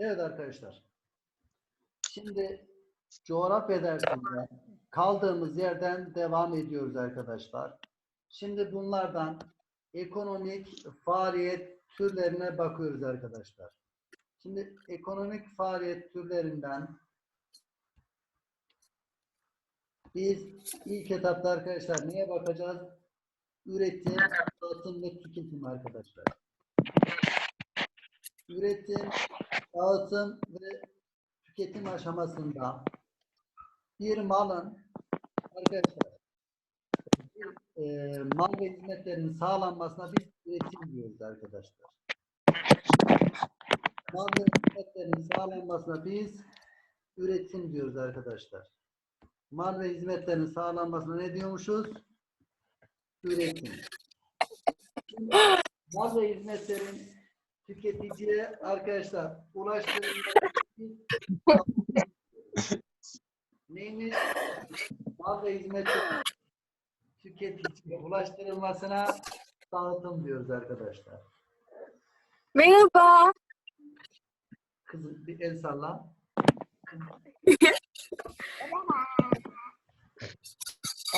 Evet arkadaşlar. Şimdi coğrafya dersinde kaldığımız yerden devam ediyoruz arkadaşlar. Şimdi bunlardan ekonomik faaliyet türlerine bakıyoruz arkadaşlar. Şimdi ekonomik faaliyet türlerinden biz ilk etapta arkadaşlar neye bakacağız? Üretim, dağıtım ve tüketim arkadaşlar. Üretim, dağıtım ve tüketim aşamasında bir malın arkadaşlar bir, e, mal ve hizmetlerin sağlanmasına biz üretim diyoruz arkadaşlar. Mal ve hizmetlerin sağlanmasına biz üretim diyoruz arkadaşlar. Mal ve hizmetlerin sağlanmasına ne diyormuşuz? Üretim. Mal ve hizmetlerin tüketiciye arkadaşlar ulaştırılması neymiş? Mal ve hizmetlerin tüketiciye ulaştırılmasına dağıtım diyoruz arkadaşlar. Merhaba. Kızım bir el salla.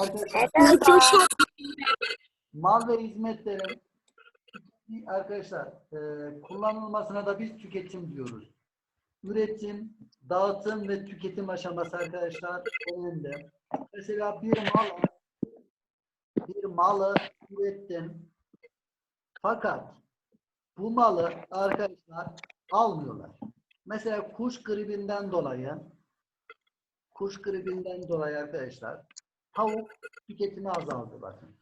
Arkadaşlar mal ve hizmetlerin arkadaşlar e, kullanılmasına da biz tüketim diyoruz. Üretim, dağıtım ve tüketim aşaması arkadaşlar önemli. Mesela bir malı bir malı ürettim. Fakat bu malı arkadaşlar almıyorlar. Mesela kuş gribinden dolayı kuş gribinden dolayı arkadaşlar tavuk tüketimi azaldı bakın.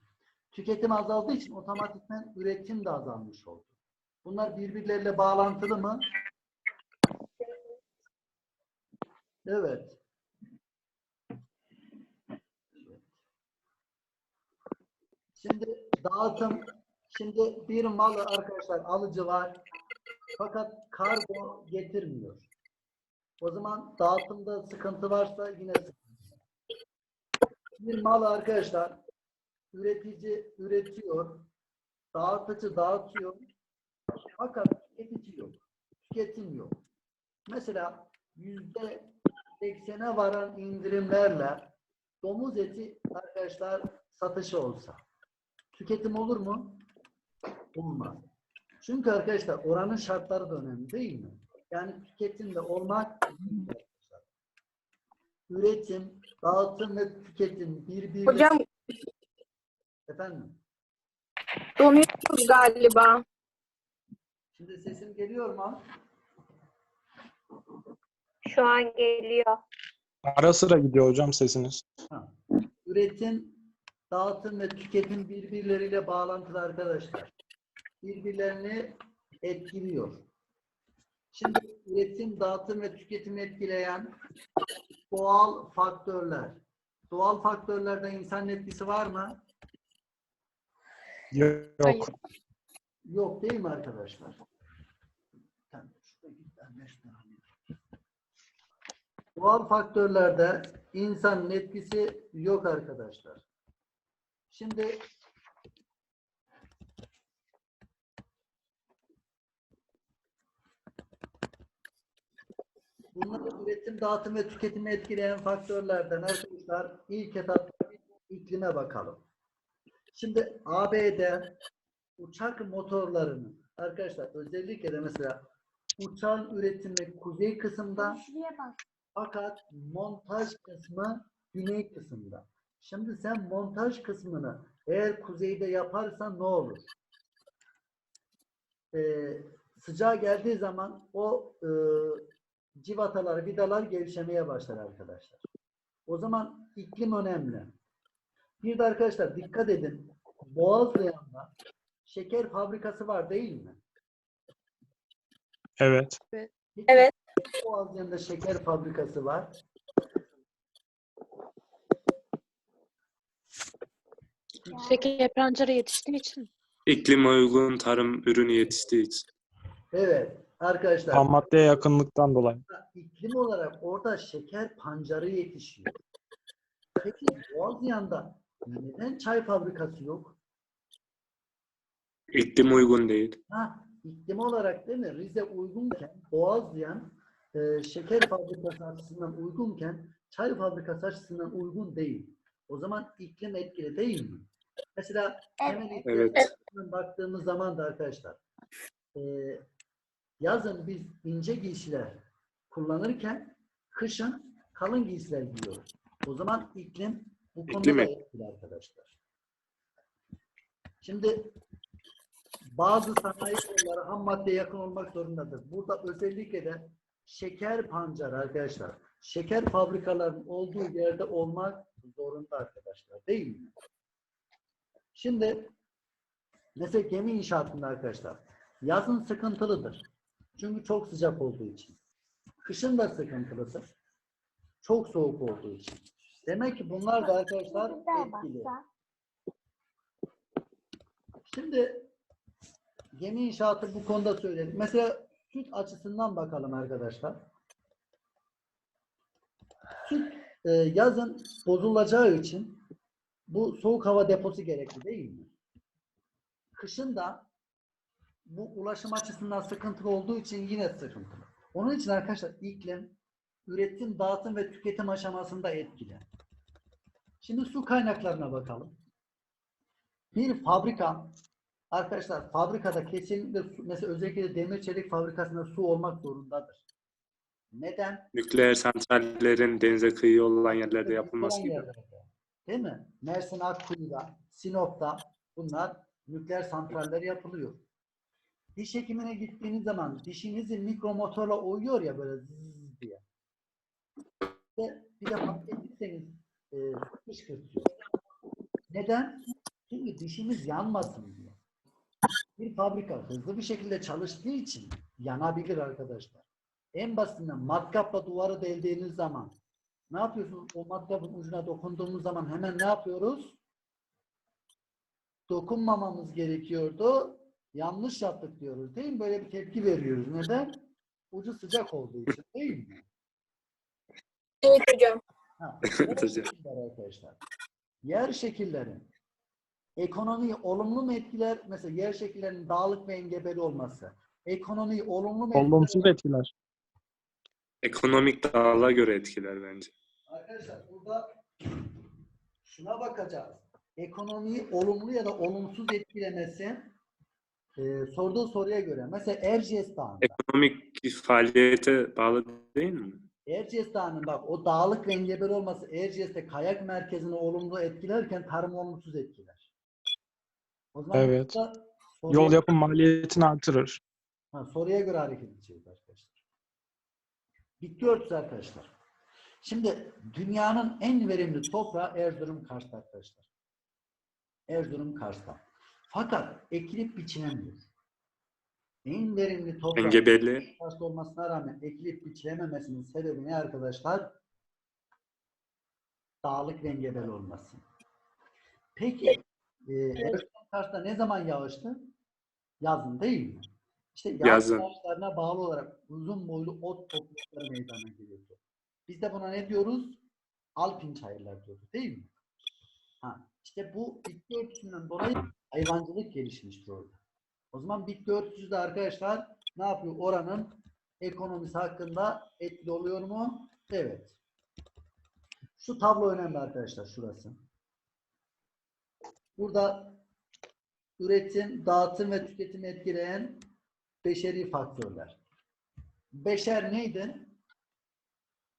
Tüketim azaldığı için otomatikman üretim de azalmış oldu. Bunlar birbirleriyle bağlantılı mı? Evet. Şimdi dağıtım, şimdi bir malı arkadaşlar alıcı var fakat kargo getirmiyor. O zaman dağıtımda sıkıntı varsa yine sıkıntı. Bir mal arkadaşlar üretici üretiyor, dağıtıcı dağıtıyor fakat tüketici yok. Tüketim yok. Mesela yüzde seksene varan indirimlerle domuz eti arkadaşlar satışı olsa tüketim olur mu? Olmaz. Çünkü arkadaşlar oranın şartları da önemli değil mi? Yani tüketimde olmak üretim, dağıtım ve tüketim birbirine Hocam efendim. donuyoruz galiba. Şimdi sesim geliyor mu? Şu an geliyor. Ara sıra gidiyor hocam sesiniz. Ha. Üretim, dağıtım ve tüketim birbirleriyle bağlantılı arkadaşlar. Birbirlerini etkiliyor. Şimdi üretim, dağıtım ve tüketimi etkileyen doğal faktörler. Doğal faktörlerde insan etkisi var mı? Yok. Hayır. Yok değil mi arkadaşlar? Doğal faktörlerde insanın etkisi yok arkadaşlar. Şimdi bunları üretim, dağıtım ve tüketimi etkileyen faktörlerden arkadaşlar ilk etapta iklime bakalım. Şimdi ABD uçak motorlarının arkadaşlar özellikle de mesela uçağın üretimi kuzey kısımda fakat montaj kısmı güney kısımda. Şimdi sen montaj kısmını eğer kuzeyde yaparsan ne olur? Ee, sıcağı geldiği zaman o e, civatalar, vidalar gevşemeye başlar arkadaşlar. O zaman iklim önemli. Bir de arkadaşlar dikkat edin. Boğazlayan'da şeker fabrikası var değil mi? Evet. Evet. Boğazlayan'da şeker fabrikası var. Şeker pancarı yetiştiği için. İklime uygun tarım ürünü yetiştiği için. Evet arkadaşlar. Ham maddeye yakınlıktan dolayı. iklim olarak orada şeker pancarı yetişiyor. Peki Boğazlayan'da neden çay fabrikası yok? İklim uygun değil. Ha, iklim olarak değil mi? Rize uygunken, Boğazlayan e, şeker fabrikası açısından uygunken çay fabrikası açısından uygun değil. O zaman iklim etkili değil mi? Mesela hemen Evet. baktığımız zaman da arkadaşlar e, yazın biz ince giysiler kullanırken kışın kalın giysiler giyiyoruz. O zaman iklim bu konuda İklim da et- etkili arkadaşlar. Şimdi bazı sanayi kolları ham maddeye yakın olmak zorundadır. Burada özellikle de şeker pancarı arkadaşlar. Şeker fabrikalarının olduğu yerde olmak zorunda arkadaşlar. Değil mi? Şimdi mesela gemi inşaatında arkadaşlar yazın sıkıntılıdır. Çünkü çok sıcak olduğu için. Kışın da sıkıntılıdır. Çok soğuk olduğu için. Demek ki bunlar da arkadaşlar etkili. Şimdi gemi inşaatı bu konuda söyledik. Mesela süt açısından bakalım arkadaşlar. Süt e, yazın bozulacağı için bu soğuk hava deposu gerekli değil mi? Kışın da bu ulaşım açısından sıkıntılı olduğu için yine sıkıntılı. Onun için arkadaşlar iklim üretim, dağıtım ve tüketim aşamasında etkili. Şimdi su kaynaklarına bakalım. Bir fabrika arkadaşlar fabrikada kesinlikle su, mesela özellikle demir çelik fabrikasında su olmak zorundadır. Neden? Nükleer santrallerin denize kıyı olan yerlerde yapılması gibi. yerlerde. Değil mi? Mersin Akkuyu'da, Sinop'ta bunlar nükleer santraller yapılıyor. Diş hekimine gittiğiniz zaman dişinizin mikromotorla uyuyor ya böyle zzz diye. Ve bir de fark ettiyseniz e, su fışkırtıyor. Neden? Çünkü dişimiz yanmasın diye. Bir fabrika hızlı bir şekilde çalıştığı için yanabilir arkadaşlar. En basitinden matkapla duvarı deldiğiniz zaman ne yapıyorsunuz? O matkapın ucuna dokunduğumuz zaman hemen ne yapıyoruz? Dokunmamamız gerekiyordu. Yanlış yaptık diyoruz değil mi? Böyle bir tepki veriyoruz. Neden? Ucu sıcak olduğu için değil mi? Evet hocam. Ha, yer şekilleri arkadaşlar. Yer şekillerin ekonomiyi olumlu mu etkiler? Mesela yer şekillerinin dağlık ve engebeli olması. Ekonomiyi olumlu mu etkiler? Olumsuz etkiler. Ekonomik dağıla göre etkiler bence. Arkadaşlar burada şuna bakacağız. Ekonomiyi olumlu ya da olumsuz etkilemesi e, sorduğu soruya göre. Mesela Erciyes Dağı'nda. Ekonomik faaliyete bağlı değil mi? Erciyes Dağı'nın bak o dağlık ve engebeli olması Erciyes'te kayak merkezini olumlu etkilerken tarımı olumsuz etkiler. O zaman Evet. soruya, Yol yapım maliyetini artırır. ha, soruya göre hareket edeceğiz arkadaşlar. Bitki örtüsü arkadaşlar. Şimdi dünyanın en verimli toprağı Erzurum Kars'ta arkadaşlar. Erzurum Kars'ta. Fakat ekilip biçilemiyor. En verimli toprak Engebeli. Kars'ta olmasına rağmen ekilip biçilememesinin sebebi ne arkadaşlar? Dağlık ve engebeli olması. Peki e, Erzurum Kars'ta ne zaman yağıştı? Yazın değil mi? İşte yağış Yazın. yağışlarına bağlı olarak uzun boylu ot toplulukları meydana geliyordu. Biz de buna ne diyoruz? Alpin çayırlar diyoruz değil mi? Ha, işte bu bitki örtüsünden dolayı hayvancılık gelişmiştir orada. O zaman bitki örtüsü de arkadaşlar ne yapıyor? Oranın ekonomisi hakkında etkili oluyor mu? Evet. Şu tablo önemli arkadaşlar şurası. Burada üretim, dağıtım ve tüketimi etkileyen beşeri faktörler. Beşer neydi?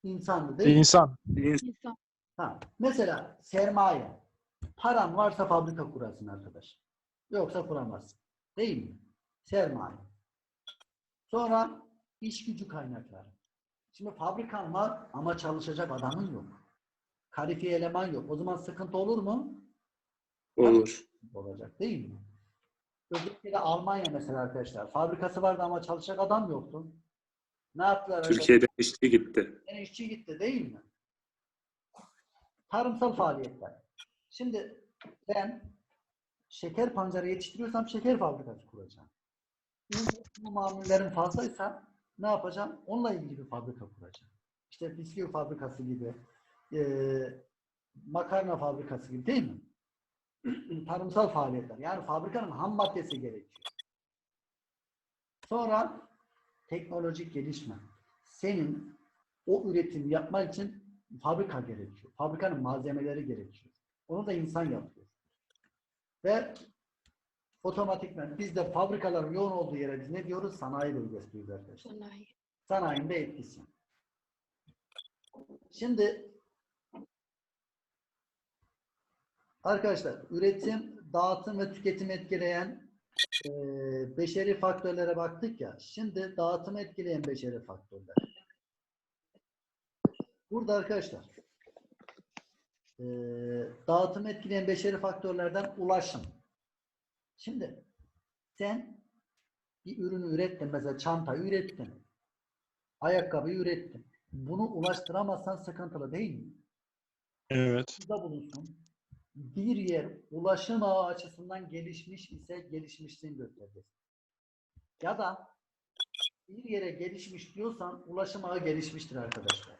İnsandı değil mi? İnsan. İnsan. Ha, mesela sermaye. Paran varsa fabrika kurasın arkadaş. Yoksa kuramazsın. Değil mi? Sermaye. Sonra iş gücü kaynakları. Şimdi fabrikan var ama çalışacak adamın yok. Kalifiye eleman yok. O zaman sıkıntı olur mu? Olur. Olacak değil mi? Özellikle de Almanya mesela arkadaşlar. Fabrikası vardı ama çalışacak adam yoktu. Ne yaptılar? arkadaşlar? Türkiye'de işçi gitti. Yani işçi gitti değil mi? Tarımsal faaliyetler. Şimdi ben şeker pancarı yetiştiriyorsam şeker fabrikası kuracağım. Bu mamullerin fazlaysa ne yapacağım? Onunla ilgili bir fabrika kuracağım. İşte bisküvi fabrikası gibi, eee, makarna fabrikası gibi değil mi? Tarımsal faaliyetler. Yani fabrikanın ham maddesi gerekiyor. Sonra teknolojik gelişme. Senin o üretim yapmak için fabrika gerekiyor. Fabrikanın malzemeleri gerekiyor. Onu da insan yapıyor. Ve otomatikman biz de fabrikaların yoğun olduğu yere biz ne diyoruz? Sanayi bölgesi diyoruz arkadaşlar. Sanayi. Sanayinde etkisi. Şimdi arkadaşlar üretim, dağıtım ve tüketim etkileyen e, beşeri faktörlere baktık ya. Şimdi dağıtımı etkileyen beşeri faktörler. Burada arkadaşlar e, dağıtımı etkileyen beşeri faktörlerden ulaşım. Şimdi sen bir ürünü ürettin. Mesela çantayı ürettin. Ayakkabıyı ürettin. Bunu ulaştıramazsan sıkıntılı değil mi? Evet. Burada bulunsun. Bir yer ulaşım ağı açısından gelişmiş ise gelişmişliğin göstergesi. Ya da bir yere gelişmiş diyorsan ulaşım ağı gelişmiştir arkadaşlar.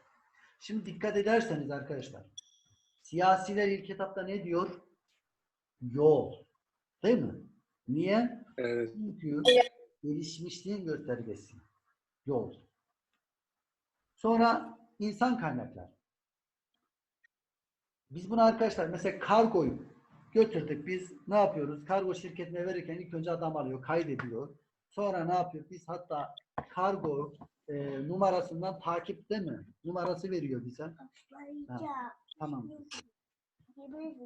Şimdi dikkat ederseniz arkadaşlar siyasiler ilk etapta ne diyor? Yol. Değil mi? Niye? Evet. Çünkü gelişmişliğin göstergesi. Yol. Sonra insan kaynaklar. Biz bunu arkadaşlar mesela kargoyu götürdük. Biz ne yapıyoruz? Kargo şirketine verirken ilk önce adam alıyor, kaydediyor. Sonra ne yapıyor? Biz hatta kargo e, numarasından takip değil mi? Numarası veriyor bize. Ha, tamam.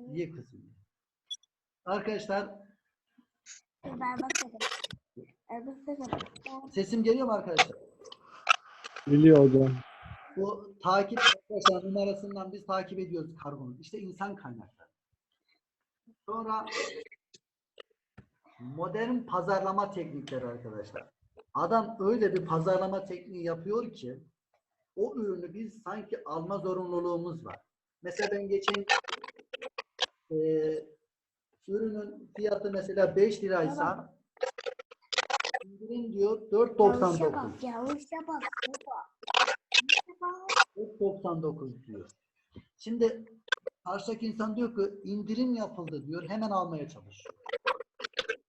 Niye kızım? Arkadaşlar sesim geliyor mu arkadaşlar? Biliyor hocam. Bu takip arkadaşlar numarasından biz takip ediyoruz kargonun. İşte insan kaynakları. Sonra modern pazarlama teknikleri arkadaşlar. Adam öyle bir pazarlama tekniği yapıyor ki o ürünü biz sanki alma zorunluluğumuz var. Mesela ben geçen eee ürünün fiyatı mesela 5 liraysa indirim diyor 4.99. Yavuşa bak baba. 4.99 diyor. Şimdi karşıdaki insan diyor ki indirim yapıldı diyor. Hemen almaya çalışıyor.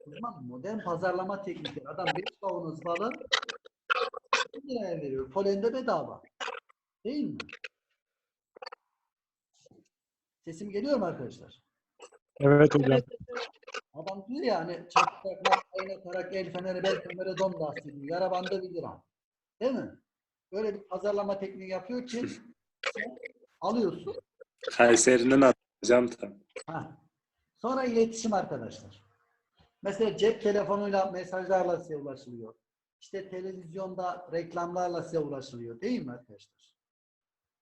O zaman modern pazarlama teknikleri. Adam 5 kavanoz balı 1 liraya veriyor. Polende bedava. Değil mi? Sesim geliyor mu arkadaşlar? Evet hocam. Adam diyor ya hani çakmak, kaynatarak el feneri, bel feneri don lastiği, yara bandı 1 lira. Değil mi? Böyle bir pazarlama tekniği yapıyor ki sen alıyorsun. Hocam da. Ha. Sonra iletişim arkadaşlar. Mesela cep telefonuyla mesajlarla size ulaşılıyor. İşte televizyonda reklamlarla size ulaşılıyor. Değil mi arkadaşlar?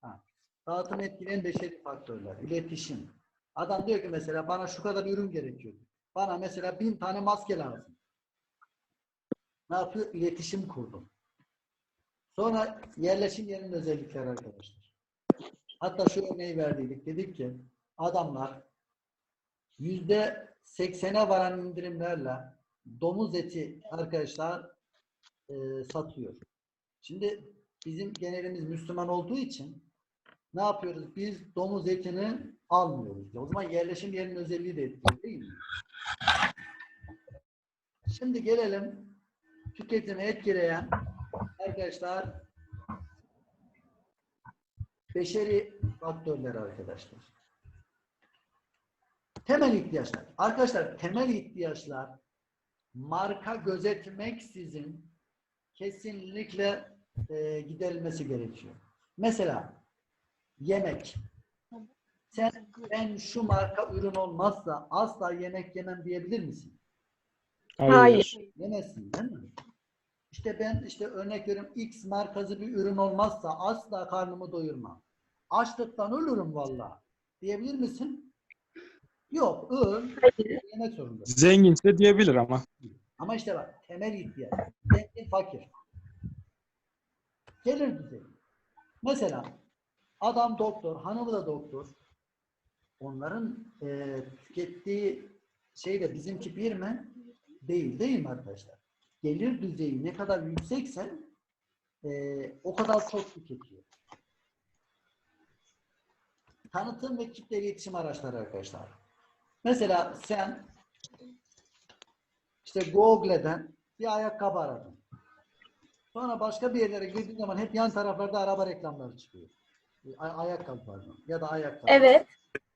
Ha. Dağıtım etkileyen beşeri faktörler. İletişim. Adam diyor ki mesela bana şu kadar ürün gerekiyor. Bana mesela bin tane maske lazım. Ne yapıyor? İletişim kurdum. Sonra yerleşim yerinin özellikleri arkadaşlar. Hatta şu örneği verdiydik. Dedik ki adamlar yüzde seksene varan indirimlerle domuz eti arkadaşlar e, satıyor. Şimdi bizim genelimiz Müslüman olduğu için ne yapıyoruz? Biz domuz etini almıyoruz. O zaman yerleşim yerinin özelliği de etkili değil mi? Şimdi gelelim tüketimi etkileyen arkadaşlar beşeri faktörler arkadaşlar. Temel ihtiyaçlar. Arkadaşlar temel ihtiyaçlar marka gözetmeksizin kesinlikle e, giderilmesi gerekiyor. Mesela yemek. Sen ben şu marka ürün olmazsa asla yemek yemem diyebilir misin? Hayır. Yemezsin değil mi? İşte ben işte örnek veriyorum X markası bir ürün olmazsa asla karnımı doyurmam. Açlıktan ölürüm valla. Diyebilir misin? Yok, öl. Yemek zorunda. Zenginse diyebilir ama. Ama işte bak temel ihtiyaç. Zengin fakir. Gelir düzeyi. Mesela adam doktor, hanımı da doktor. Onların e, tükettiği şey de bizimki bir mi? Değil, değil mi arkadaşlar? Gelir düzeyi ne kadar yüksekse e, o kadar çok tüketiyor. Tanıtım ve kitle iletişim araçları arkadaşlar. Mesela sen işte Google'den bir ayakkabı aradın. Sonra başka bir yerlere girdiğin zaman hep yan taraflarda araba reklamları çıkıyor. Ay- ayakkabı pardon. Ya da ayakkabı. Evet.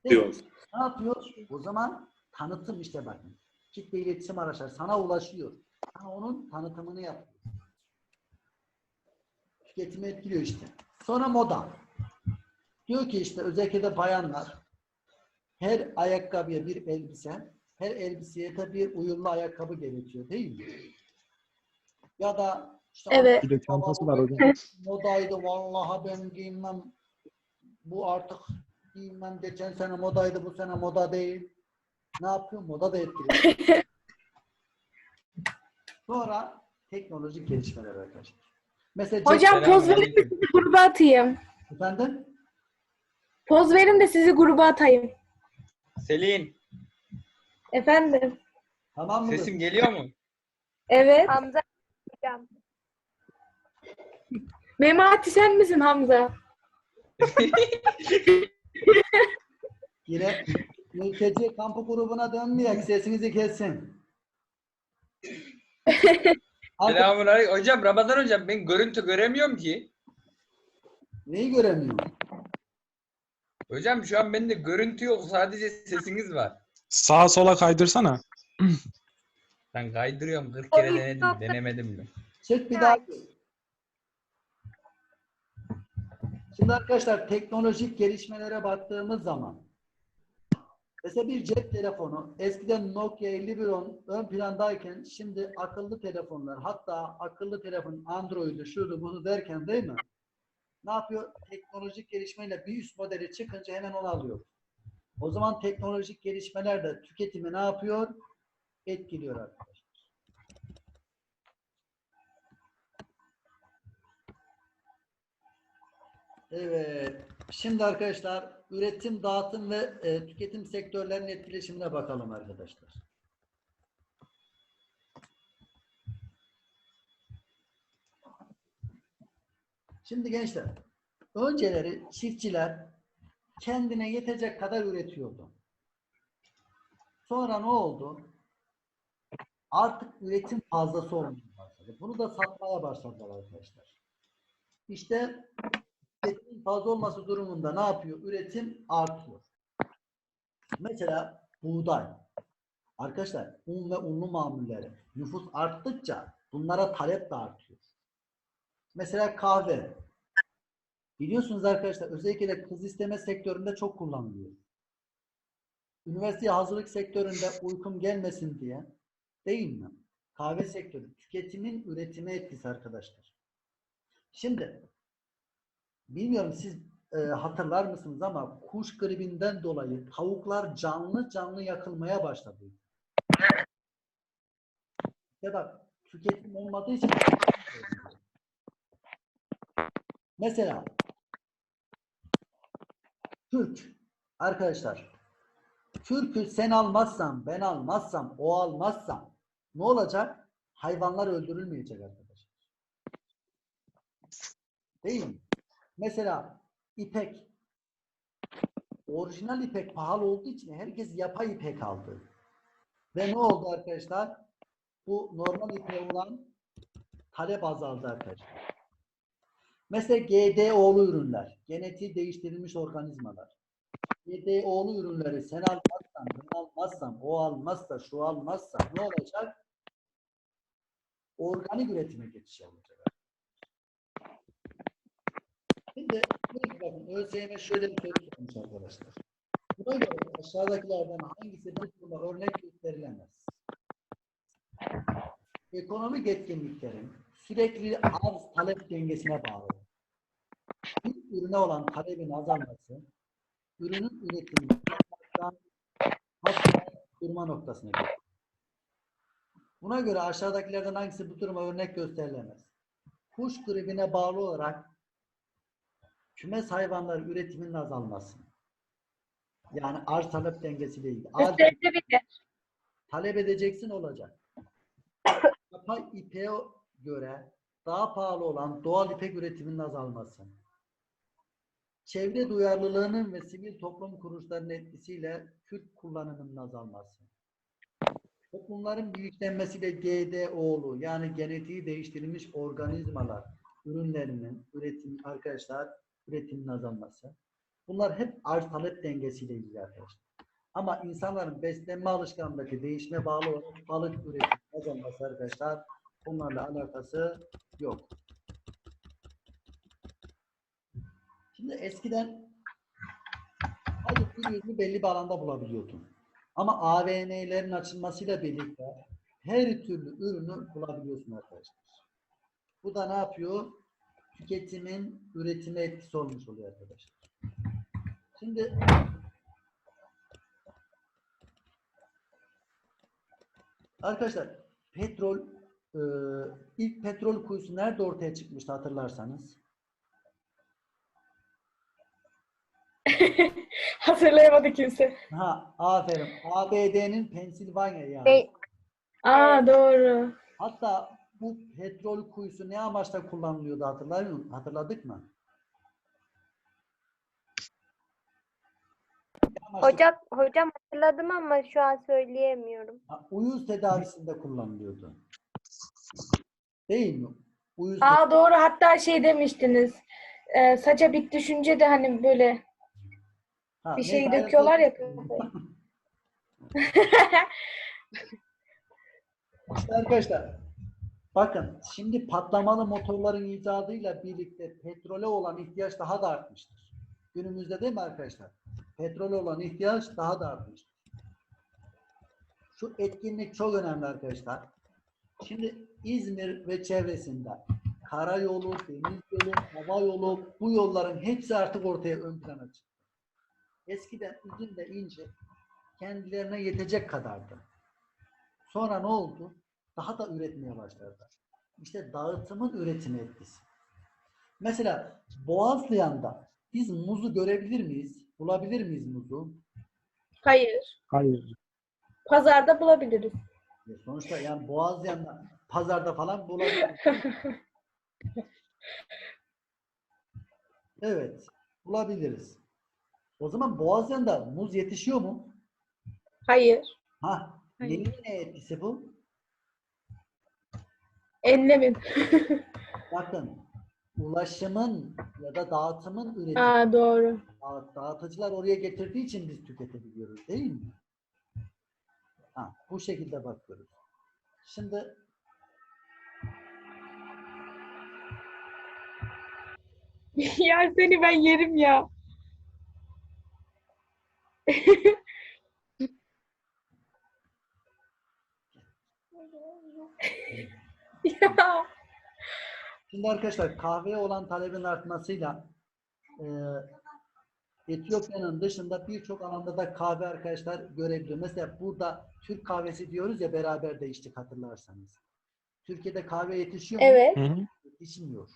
Diyor. Ne yapıyor? O zaman tanıtım işte bakın. Kitle iletişim araçları sana ulaşıyor. Sana onun tanıtımını yapıyor. Tüketimi etkiliyor işte. Sonra moda. Diyor ki işte özellikle de bayanlar her ayakkabıya bir elbise, her elbiseye de bir uyumlu ayakkabı gerekiyor değil mi? Ya da işte Evet. Bir de çantası var hocam. modaydı vallahi ben giymem bu artık giymem geçen sene modaydı bu sene moda değil ne yapıyor moda da etkiliyor sonra teknolojik gelişmeler arkadaşlar mesela Hocam poz verin de sizi gruba atayım. efendim Poz verin de sizi gruba atayım. Selin, Efendim. tamam mı sesim geliyor mu? Evet. Hamza hocam. Memati sen misin Hamza? Yine mülteci kampı grubuna dönmeyek sesinizi kessin Selamun aleyküm. Hocam Ramazan hocam ben görüntü göremiyorum ki. neyi göremiyorum Hocam şu an bende görüntü yok sadece sesiniz var. Sağa sola kaydırsana. Ben kaydırıyorum 40 kere denedim denemedim mi? Çık bir daha. Şimdi arkadaşlar teknolojik gelişmelere baktığımız zaman mesela bir cep telefonu eskiden Nokia 5110 ön plandayken şimdi akıllı telefonlar hatta akıllı telefon Android'ü şunu bunu derken değil mi? Ne yapıyor? Teknolojik gelişmeyle bir üst modeli çıkınca hemen onu alıyor. O zaman teknolojik gelişmeler de tüketimi ne yapıyor? Etkiliyor arkadaşlar. Evet. Şimdi arkadaşlar üretim, dağıtım ve e, tüketim sektörlerinin etkileşimine bakalım arkadaşlar. Şimdi gençler, önceleri çiftçiler kendine yetecek kadar üretiyordu. Sonra ne oldu? Artık üretim fazlası olmaya başladı. Bunu da satmaya başladılar arkadaşlar. İşte fazla olması durumunda ne yapıyor? Üretim artıyor. Mesela buğday. Arkadaşlar un ve unlu mamulleri nüfus arttıkça bunlara talep de artıyor. Mesela kahve. Biliyorsunuz arkadaşlar özellikle de kız isteme sektöründe çok kullanılıyor. Üniversiteye hazırlık sektöründe uykum gelmesin diye değil mi? Kahve sektörü tüketimin üretime etkisi arkadaşlar. Şimdi Bilmiyorum siz e, hatırlar mısınız ama kuş gribinden dolayı tavuklar canlı canlı yakılmaya başladı. İşte bak tüketim olmadığı için mesela Türk arkadaşlar Türk'ü sen almazsan ben almazsam o almazsam ne olacak? Hayvanlar öldürülmeyecek arkadaşlar. Değil mi? Mesela ipek. Orijinal ipek pahalı olduğu için herkes yapay ipek aldı. Ve ne oldu arkadaşlar? Bu normal ipeğe olan talep azaldı arkadaşlar. Mesela GDO'lu ürünler. Genetiği değiştirilmiş organizmalar. GDO'lu ürünleri sen almazsan, ben almazsam, o almazsa, şu almazsa ne olacak? Organik üretime geçiş olacak. Diyor ki bakın ÖSYM şöyle bir soru sormuş arkadaşlar. Buna göre aşağıdakilerden hangisi bu duruma örnek gösterilemez? Ekonomik etkinliklerin sürekli arz talep dengesine bağlı. Bir ürüne olan talebin azalması, ürünün üretimini yapmaktan hatta durma noktasına geliyor. Buna göre aşağıdakilerden hangisi bu duruma örnek gösterilemez? Kuş gribine bağlı olarak kümes hayvanları üretiminin azalması. Yani arz talep dengesi değil. Arz Gösterilebilir. talep edeceksin olacak. Yapay ipeğe göre daha pahalı olan doğal ipek üretiminin azalması. Çevre duyarlılığının ve sivil toplum kuruluşlarının etkisiyle Kürt kullanımının azalması. Toplumların bilinçlenmesiyle GDO'lu yani genetiği değiştirilmiş organizmalar ürünlerinin üretim arkadaşlar üretimin azalması. Bunlar hep arz talep dengesiyle ilgili arkadaşlar. Ama insanların beslenme alışkanlığı değişime bağlı olarak balık üretimi azalması arkadaşlar bunlarla alakası yok. Şimdi eskiden bir ürünü belli bir alanda bulabiliyordun. Ama AVM'lerin açılmasıyla birlikte her türlü ürünü bulabiliyorsun arkadaşlar. Bu da ne yapıyor? Tüketimin üretime etkisi olmuş oluyor arkadaşlar. Şimdi arkadaşlar petrol e, ilk petrol kuyusu nerede ortaya çıkmıştı hatırlarsanız? Hatırlayamadı kimse. Ha, aferin. ABD'nin Pensilvanya yani. Aa doğru. Hatta bu petrol kuyusu ne amaçla kullanılıyordu hatırlar mı? Hatırladık mı? Hocam, hocam hatırladım ama şu an söyleyemiyorum. Ha, uyuz tedavisinde kullanılıyordu. Değil mi? Uyuz Aa doğru. Hatta şey demiştiniz. E, saça bit düşünce de hani böyle Ha, bir şey döküyorlar ya. arkadaşlar bakın şimdi patlamalı motorların icadıyla birlikte petrole olan ihtiyaç daha da artmıştır. Günümüzde değil mi arkadaşlar? Petrole olan ihtiyaç daha da artmıştır. Şu etkinlik çok önemli arkadaşlar. Şimdi İzmir ve çevresinde karayolu, deniz yolu, hava yolu bu yolların hepsi artık ortaya ön plana çıktı. Eskiden uzun ve ince kendilerine yetecek kadardı. Sonra ne oldu? Daha da üretmeye başladılar. İşte dağıtımın üretimi etkisi. Mesela Boğazlayan'da biz muzu görebilir miyiz? Bulabilir miyiz muzu? Hayır. Hayır. Pazarda bulabiliriz. Ya sonuçta yani Boğazlayan'da pazarda falan bulabiliriz. evet, bulabiliriz. O zaman Boğazlayan'da muz yetişiyor mu? Hayır. Ha, Hayır. neyin ne etkisi bu? Enlemin. Bakın, ulaşımın ya da dağıtımın üretimi. Aa doğru. Dağıt- Dağıtıcılar oraya getirdiği için biz tüketebiliyoruz değil mi? Ha, bu şekilde bakıyoruz. Şimdi ya seni ben yerim ya. ya. Şimdi arkadaşlar kahveye olan talebin artmasıyla e, Etiyopya'nın dışında birçok alanda da kahve arkadaşlar görebiliyor. Mesela burada Türk kahvesi diyoruz ya beraber de içtik hatırlarsanız. Türkiye'de kahve yetişiyor mu? Evet. Hı hı. Yetişmiyor.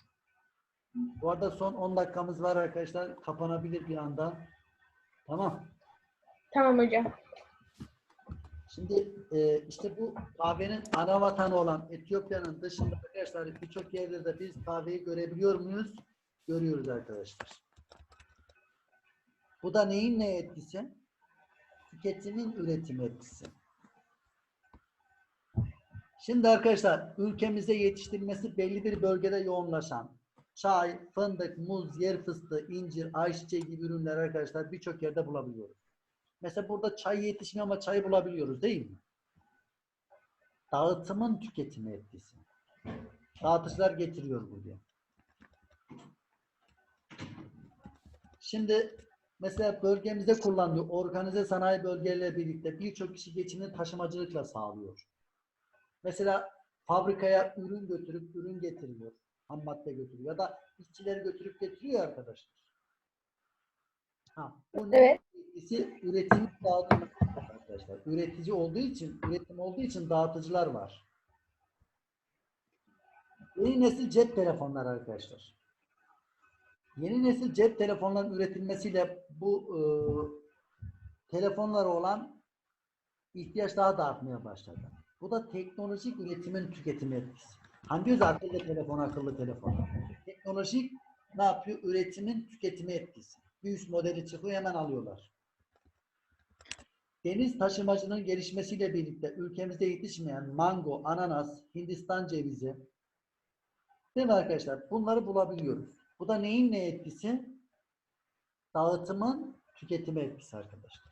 Bu arada son 10 dakikamız var arkadaşlar. Kapanabilir bir anda. Tamam. Tamam hocam. Şimdi e, işte bu kahvenin ana vatanı olan Etiyopya'nın dışında arkadaşlar birçok yerde de biz kahveyi görebiliyor muyuz? Görüyoruz arkadaşlar. Bu da neyin ne etkisi? Tüketimin üretim etkisi. Şimdi arkadaşlar ülkemizde yetiştirilmesi belli bir bölgede yoğunlaşan çay, fındık, muz, yer fıstığı, incir, ayçiçeği gibi ürünler arkadaşlar birçok yerde bulabiliyoruz. Mesela burada çay yetişmiyor ama çayı bulabiliyoruz değil mi? Dağıtımın tüketimi etkisi. Dağıtıcılar getiriyor buraya. Şimdi mesela bölgemizde kullandığı organize sanayi bölgeleriyle birlikte birçok kişi geçimini taşımacılıkla sağlıyor. Mesela fabrikaya ürün götürüp ürün getiriyor. Ham madde götürüyor. Ya da işçileri götürüp getiriyor arkadaşlar. Ha, bu? Evet. Etkisi üretim dağıtım arkadaşlar. Üretici olduğu için, üretim olduğu için dağıtıcılar var. Yeni nesil cep telefonları arkadaşlar. Yeni nesil cep telefonlarının üretilmesiyle bu e, telefonlara olan ihtiyaç daha da artmaya başladı. Bu da teknolojik üretimin tüketimi etkisi. Hani diyoruz akıllı telefon, akıllı telefon. Teknolojik ne yapıyor? Üretimin tüketimi etkisi. Bir üst modeli çıkıyor hemen alıyorlar. Deniz taşımacının gelişmesiyle birlikte ülkemizde yetişmeyen mango, ananas, Hindistan cevizi değil mi arkadaşlar? Bunları bulabiliyoruz. Bu da neyin ne etkisi? Dağıtımın tüketime etkisi arkadaşlar.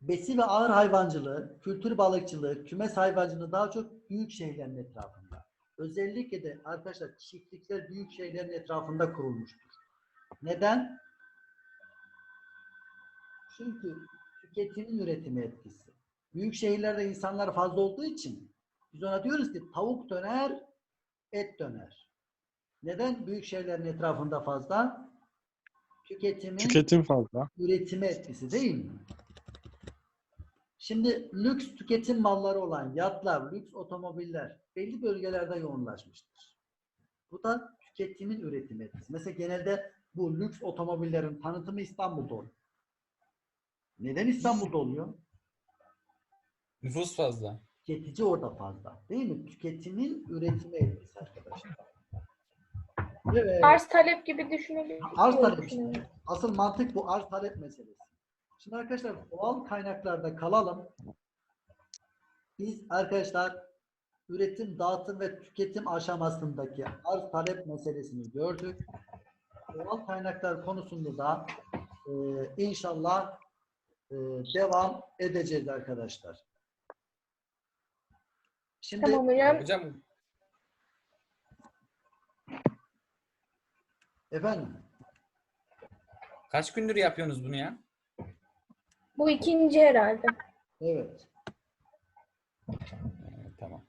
Besi ve ağır hayvancılığı, kültür balıkçılığı, kümes hayvancılığı daha çok büyük şehirlerin etrafında. Özellikle de arkadaşlar çiftlikler büyük şehirlerin etrafında kurulmuştur. Neden? Çünkü tüketimin üretimi etkisi. Büyük şehirlerde insanlar fazla olduğu için biz ona diyoruz ki tavuk döner, et döner. Neden büyük şehirlerin etrafında fazla? Tüketimin Tüketim fazla. üretime etkisi değil mi? Şimdi lüks tüketim malları olan yatlar, lüks otomobiller belli bölgelerde yoğunlaşmıştır. Bu da tüketimin üretimi etkisi. Mesela genelde bu lüks otomobillerin tanıtımı İstanbul'da oluyor. Neden İstanbul'da oluyor? Nüfus fazla. Tüketici orada fazla. Değil mi? Tüketimin üretime etkisi arkadaşlar. Evet. Arz talep gibi düşünelim. Arz talep işte. Asıl mantık bu arz talep meselesi. Şimdi arkadaşlar doğal kaynaklarda kalalım. Biz arkadaşlar üretim, dağıtım ve tüketim aşamasındaki arz talep meselesini gördük. Doğal kaynaklar konusunda da e, inşallah ee, devam edeceğiz arkadaşlar. Şimdi tamam hocam. hocam. Efendim? Kaç gündür yapıyorsunuz bunu ya? Bu ikinci herhalde. Evet. Ee, tamam.